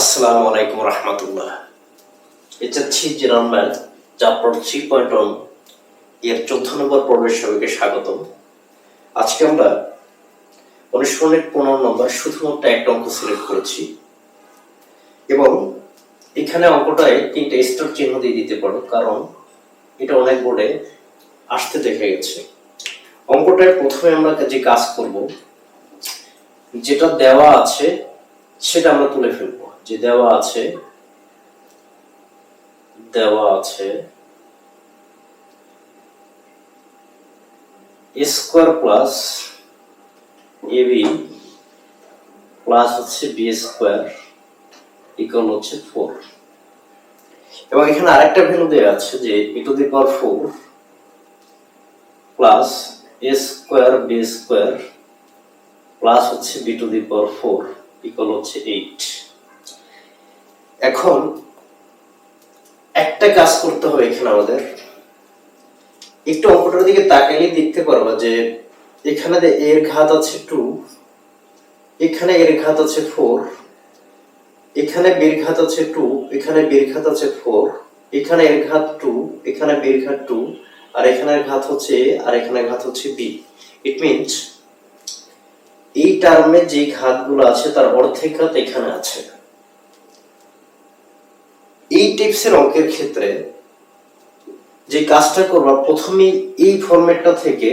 আসসালামু আলাইকুম রহমতুল্লাহ। এটা হচ্ছে general math chapter three point ওয়ানের চোদ্দ নম্বর পর্বের সবাইকে স্বাগতম। আজকে আমরা অনুসরণের পনেরো নম্বর শুধুমাত্র একটা অঙ্ক সিলেক্ট করেছি এবং এখানে অঙ্কটায় তিনটা স্টার চিহ্ন দিয়ে দিতে পারো, কারণ এটা অনেক বোর্ডে আসতে দেখা গেছে। অঙ্কটায় প্রথমে আমরা যে কাজ করব, যেটা দেওয়া আছে সেটা আমরা তুলে ফেলব। যে দেওয়া আছে দেওয়া আছে স্কোয়ার প্লাস এবি প্লাস হচ্ছে বি স্কোয়ার, ইকুয়াল হচ্ছে ফোর। এবং এখানে আরেকটা ভ্যালু দেওয়া আছে যে ই to the power four plus A square B square plus হচ্ছে B to the power four equal হচ্ছে এইট এখন একটা কাজ করতে হবে এখানে আমাদের। একটু অঙ্কটার দিকে তাকাইলে দেখতে পারব যে এখানে এর ঘাত আছে টু এখানে এর ঘাত আছে ফোর এখানে বীর ঘাত আছে টু এখানে বীর ঘাত আছে ফোর এখানে এর ঘাত টু এখানে বীর ঘাত টু আর এখানে ঘাত হচ্ছে আর এখানে ঘাত হচ্ছে বি ইট মিনস এই টার্মে যে ঘাতগুলো আছে তার অর্ধেক ঘাত এখানে আছে। এই টিপসের অঙ্কের ক্ষেত্রে যে কাজটা করবা প্রথমে এই ফরম্যাটটা থেকে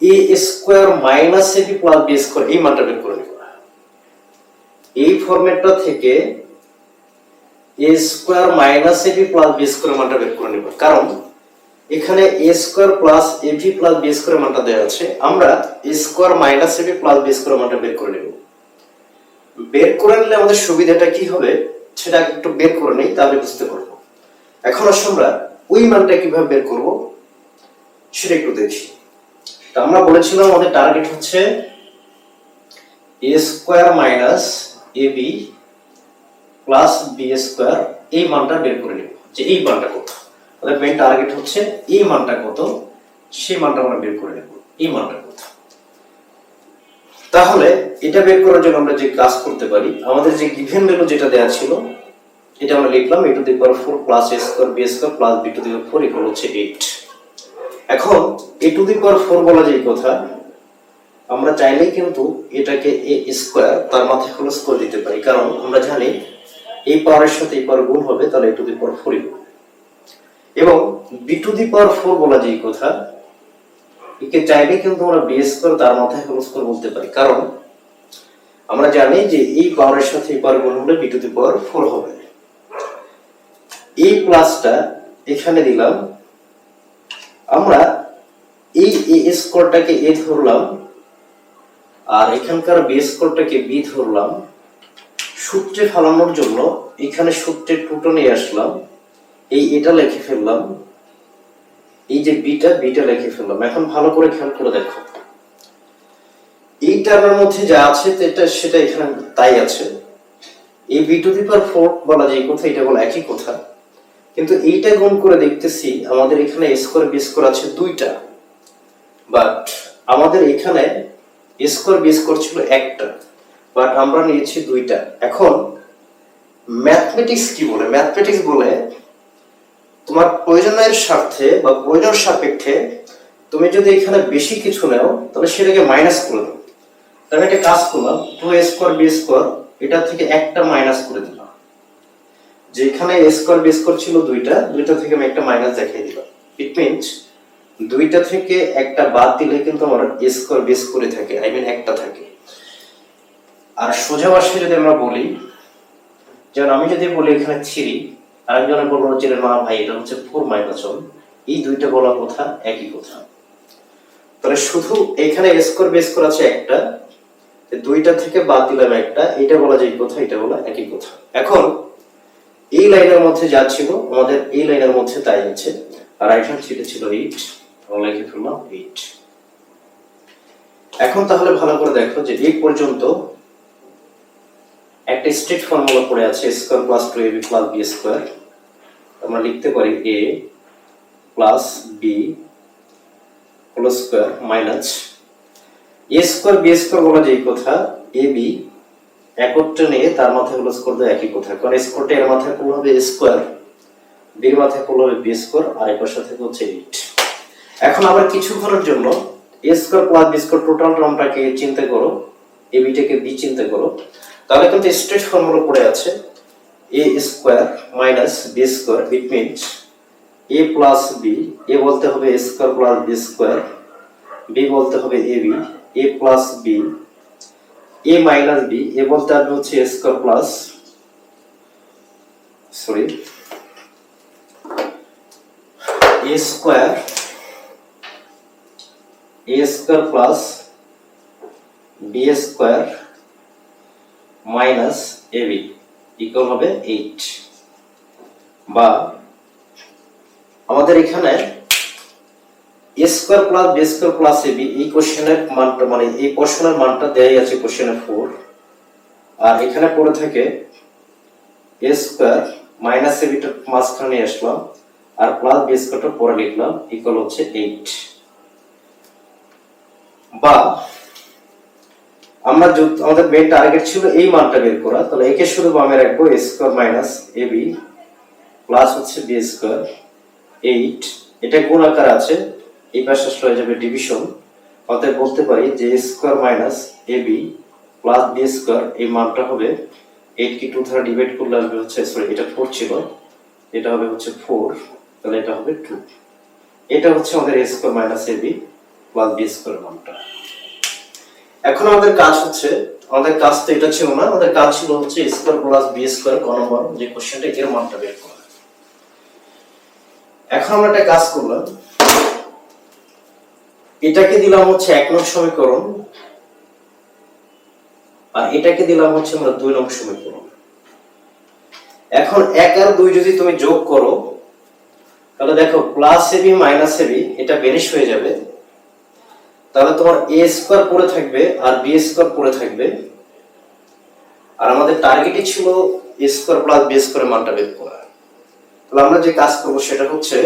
A square minus AB plus B square এই মানটা বের করে নিবা। এই ফরম্যাটটা থেকে A square minus AB plus B square মানটা বের করে নিবা। কারণ এখানে A square plus AB plus B square মানটা দেওয়া আছে। আমরা A square minus AB plus B square মানটা বের করে নেব। বের করে নিলে আমাদের সুবিধাটা কি হবে? সেটা একটু বের করে নেই, তাহলে বুঝতে পারব। এখন আসলে আমরা ওই মানটা কীভাবে বের করব, সেটা একটু দেখি। তা আমরা বলেছিলাম আমাদের টার্গেট হচ্ছে A square minus A B plus B square এই মানটা বের করে নেব, যে এই মানটা কত। আমাদের মেন টার্গেট হচ্ছে এই মানটা কত, সেই মানটা আমরা বের করে নেব, এই মানটা তাহলে এটা বের করার জন্য আমরা যে কাজ করতে পারি, আমাদের যে গিভেন ভ্যালু যেটা দেওয়া ছিল, এটা আমরা লিখলাম A to the power four plus A square B square plus B to the power four equal হচ্ছে এইট এখন A to the power four বলা যে কথা, আমরা চাইলেই কিন্তু এটাকে এ স্কোয়ার তার মাথায় হলো স্কোয়ার দিতে পারি। কারণ আমরা জানি এই পাওয়ারের সাথে এই পাওয়ার গুণ হবে, তাহলে এ টু দি পাওয়ার হবে। এবং B to the power four বলা যে কথা একে চাইলে কিন্তু আমরা বি স্কোয়ার তার মাথায় হলো স্কোয়ার বলতে পারি। কারণ আমরা জানি যে এই পাওয়ারের সাথে এই পাওয়ার গুণ হলে B to the power four হবে। এই প্লাসটা এখানে দিলাম। আমরা এই এ স্কোরটাকে এ ধরলাম আর এখানকার বি স্কোরটাকে বি ধরলাম। সূত্রে ফালানোর জন্য এখানে সূত্রে টুটো নিয়ে আসলাম। এই এটা লিখে ফেললাম। এই যে বিটা বিটা লিখে ফেললাম। এখন ভালো করে খেয়াল করে দেখো। এই টার্মের মধ্যে যা আছে এটা, সেটা এখানে তাই আছে। এই বি টু দি ফোর বলা যায় কথা, এটা বলা একই কথা। কিন্তু এইটা গুণ করে দেখতেছি, আমাদের এখানে স্কোয়ার বি স্কোয়ার আছে দুইটা। বাট আমাদের এখানে স্কোয়ার বি স্কোয়ার ছিল একটা। বাট আমরা নিয়েছি দুইটা। এখন ম্যাথমেটিক্স কি বলে? ম্যাথমেটিক্স বলে তোমার প্রয়োজনের স্বার্থে বা প্রয়োজন সাপেক্ষে তুমি যদি এখানে বেশি কিছু নাও, তাহলে সেটাকে মাইনাস করে দাও। তাহলে একটা কাজ করলাম টু স্কোয়ার বি স্কোয়ার এটা থেকে একটা মাইনাস করে দিলাম। যেখানে স্কোয়ার বি স্কোয়ার ছিল দুইটা দুইটা থেকে আমি একটা মাইনাস দেখিয়ে দিলাম। ইট মিনস দুইটা থেকে একটা বাদ দিলে কিন্তু আমার স্কোয়ার বি স্কোয়ারে থাকে আই মিন একটা থাকে। আর সোজা ভাষায় যদি আমরা বলি, যেমন আমি যদি বলি এখানে থ্রি আরেকজনে বলব যে না ভাই, এটা হচ্ছে ফোর ওয়ান। এই দুইটা বলা কথা একই কথা। তাহলে শুধু এখানে স্কোয়ার বেস করা আছে একটা দুইটা থেকে বাদ দিলাম একটা এটা বলা যায় কথা, এটা বলা একই কথা। এখন, এই লাইনের মধ্যে যা ছিল, আমাদের এই লাইনের মধ্যে তাই আছে। আর হ্যান্ড সাইডে ছিল এইট আমরা লিখে ফেললাম এইট এখন তাহলে ভালো করে দেখো যে এই পর্যন্ত একটা স্ট্রিট ফর্মুলা পড়ে আছে square plus two AB plus B square আমরা লিখতে পারি A plus B whole square minus A square B square বলা যায় কথা এ বি এককটা নিয়ে তার মাথায় হলো স্কোর দেওয়া একই কথা। কারণ স্কোরটা এর মাথায় করলে হবে স্কোয়ার বির মাথায় করলে হবে বি স্কোর আর এর সাথে হচ্ছে এইট এখন আবার কিছুক্ষণের জন্য A square plus B square total টার্মটাকে চিন্তা করো এ বিটাকে বি চিন্তা করো। তাহলে কিন্তু স্ট্রেট ফর্মুলা পড়ে আছে A square minus B square it means A plus B A বলতে হবে square plus B square B বলতে হবে A B A plus B A minus B A বলতে হবে হচ্ছে square plus sorry A square A square plus B square minus A B equal হবে eight বা আমাদের এখানে square plus B square plus A B এই কোশ্চেনের মানটা মানে এই পোর্শনের মানটা দেয়াই আছে কোশ্চেনে ফোর আর এখানে পড়ে থাকে এ স্কোয়ার মাইনাস এ বিটা মাঝখানে আসলাম, আর প্লাস বি স্কোয়ারটা পরে লিখলাম ইকুয়াল হচ্ছে এইট বা আমরা আমাদের মেন টার্গেট ছিল এই মানটা বের করা। তাহলে একে শুধু বামে রাখব A square minus A B plus হচ্ছে বি স্কোয়ার এইট এটা কোন আকার আছে? এই পাশে হয়ে যাবে ডিভিশন অতএব বলতে পারি যে A square minus A B plus B square এই মানটা হবে এইট কি টু দ্বারা ডিভাইড করলে আসবে হচ্ছে সরি এটা ফোর ছিল। এটা হবে হচ্ছে ফোর তাহলে এটা হবে টু এটা হচ্ছে আমাদের A square minus A B plus B square মানটা। এখন আমাদের কাজ হচ্ছে, আমাদের কাজ তো এটা ছিল না, আমাদের কাজ ছিল হচ্ছে স্কোয়ার প্লাস বি স্কোয়ার ক নম্বর যে কোশ্চেনটা এর মানটা বের করা। এখন আমরা একটা কাজ করলাম। এটাকে দিলাম হচ্ছে এক নং সমীকরণ, আর এটাকে দিলাম হচ্ছে আমরা দুই নং সমীকরণ। এখন এক আর দুই যদি তুমি যোগ করো, তাহলে দেখো প্লাস এবি মাইনাস এবি এটা বেনিশ হয়ে যাবে। তাহলে তোমার এ স্কোয়ার পড়ে থাকবে আর বি স্কোয়ার পড়ে থাকবে। আর আমাদের টার্গেটই ছিল এ স্কোয়ার প্লাস বি স্কোয়ারের মানটা বের করা। তাহলে আমরা যে কাজ করব সেটা হচ্ছে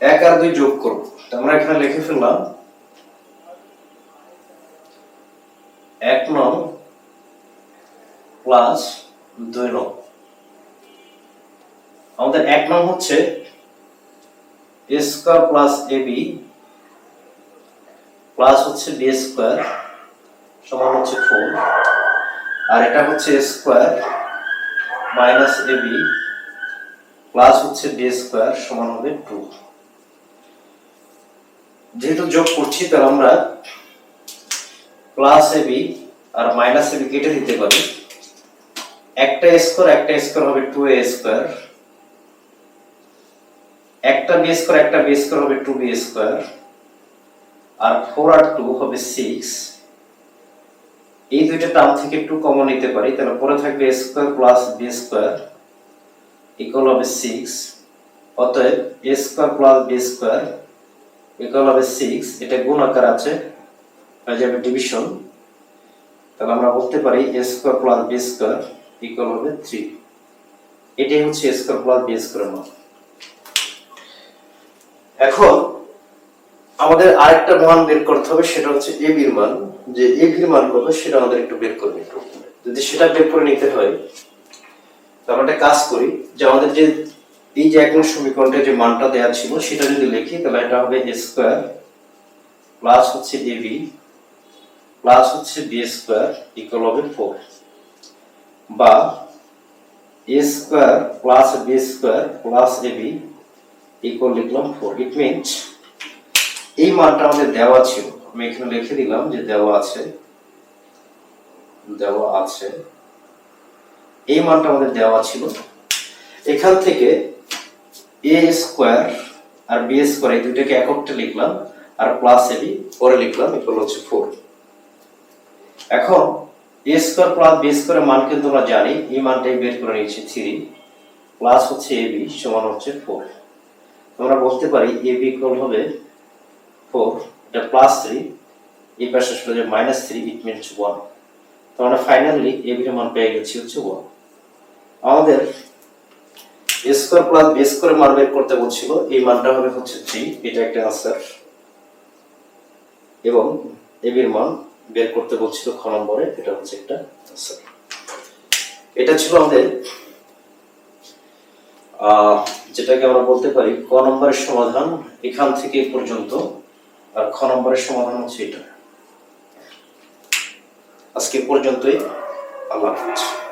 এক আর দুই যোগ করব। আমরা এখানে লিখে ফেললাম এক নং প্লাস দুই নং। আমাদের এক নং হচ্ছে A square plus A B plus হচ্ছে বি স্কোয়ার সমান হচ্ছে ফোর। আর এটা হচ্ছে square minus A B plus হচ্ছে বি স্কোয়ার সমান হবে টু। যেহেতু যোগ করছি, তাহলে আমরা প্লাস এ বি আর মাইনাস এ বি কেটে দিতে পারি। একটা স্কোয়ার একটা স্কোয়ার হবে টু এ স্কোয়ার। একটা বি স্কোয়ার, একটা বি স্কোয়ার হবে টু বি স্কোয়ার। আর ফোর আর টু হবে সিক্স এই দুইটা টার্ম থেকে টু কমন নিতে পারি, তাহলে পরে থাকবে square plus B square equal হবে সিক্স অতএব A square plus B square equal হবে সিক্স এটা গুণ আকার আছে, হয়ে যাবে ডিভিশন তাহলে আমরা বলতে পারি A square plus B square equal হবে থ্রি এটাই হচ্ছে A square plus B square মান। এখন আমাদের আরেকটা মান বের করতে হবে, সেটা হচ্ছে এ বির মান। যে এ বির মান কত, সেটা আমাদের একটু বের করে নিতে যদি সেটা বের করে নিতে হয়, তাহলে একটা কাজ করি যে আমাদের যে, এই যে এখন সমীকরণটা যে মানটা দেওয়া ছিল, সেটা যদি লিখি, তাহলে এটা হবে এ স্কোয়ার প্লাস হচ্ছে এ বি প্লাস হচ্ছে বি স্কোয়ার ইকুয়াল হবে ফোর বা A square plus B square plus A B equal লিখলাম ফোর ইট মিনস এই মানটা আমাদের দেওয়া ছিল। আমি এখানে লিখে দিলাম যে দেওয়া আছে দেওয়া আছে। এই মানটা আমাদের দেওয়া ছিল। এখান থেকে এ স্কোয়ার আর বি স্কোয়ার এই দুইটাকে এককটা লিখলাম আর প্লাস এবি পরে লিখলাম ইকুয়াল হচ্ছে ফোর এখন এ স্কোয়ার প্লাস বি স্কোয়ারের মান কিন্তু আমরা জানি, এই মানটাই বের করে নিয়েছি থ্রি প্লাস হচ্ছে এবি সমান হচ্ছে ফোর আমরা বলতে পারি এ বি ইকুয়াল হবে ফোর এটা প্লাস থ্রি এই পাশে আসলে minus three it means one তো আমরা ফাইনালি এই বিয়ের মান পেয়ে গেছি হচ্ছে ওয়ান আমাদের A square plus B square মান বের করতে বলছিল, এই মানটা হবে হচ্ছে থ্রি এটা একটা আনসার এবং এবির মান বের করতে বলছিল খ নম্বরে, এটা হচ্ছে একটা আনসার এটা ছিল আমাদের যেটাকে আমরা বলতে পারি ক নম্বরের সমাধান এখান থেকে পর্যন্ত। আর খ নম্বরের সমাধান হচ্ছে এটা। আজকে পর্যন্তই। আল্লাহ হাফিজ।